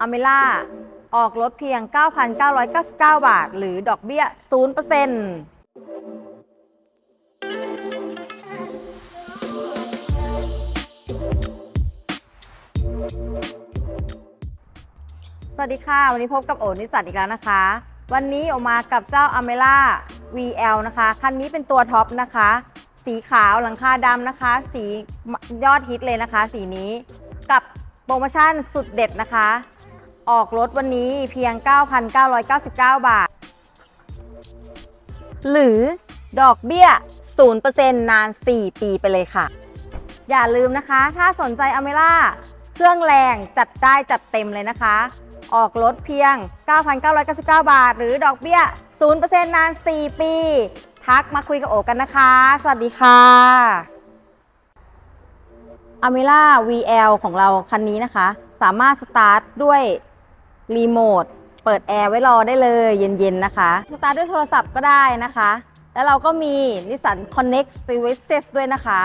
อเมล่าออกรถเพียง 9,999 บาท หรือดอกเบี้ย 0%สวัสดีค่ะ วันนี้พบกับโอนิสันอีกแล้วนะคะ วันนี้ออกมากับเจ้า a m e l a VL นะคะ คันนี้เป็นตัวท็อปนะคะ สีขาวหลังคาดำนะคะ สียอดฮิตเลยนะคะ สีนี้ กับโปรโมชั่นสุดเด็ดนะคะ ออกรถวันนี้เพียง 9,999 บาท หรือดอกเบี้ย 0%นาน 4 ปีไปเลยค่ะ อย่าลืมนะคะ ถ้าสนใจอเมล่า เครื่องแรงจัดได้จัดเต็มเลยนะคะ ออกรถเพียง 9,999 บาท หรือดอกเบี้ย 0%นาน 4 ปี ทักมาคุยกับโอกันนะคะ สวัสดีค่ะ a m e l a VL ของเราคันนี้นะคะ สามารถสตาร์ทด้วย รีโมท เปิดแอร์ไว้รอได้เลยเย็นๆนะคะ สตาร์ทด้วยโทรศัพท์ก็ได้นะคะ แล้วเราก็มี Nissan Connect Services ด้วยนะคะ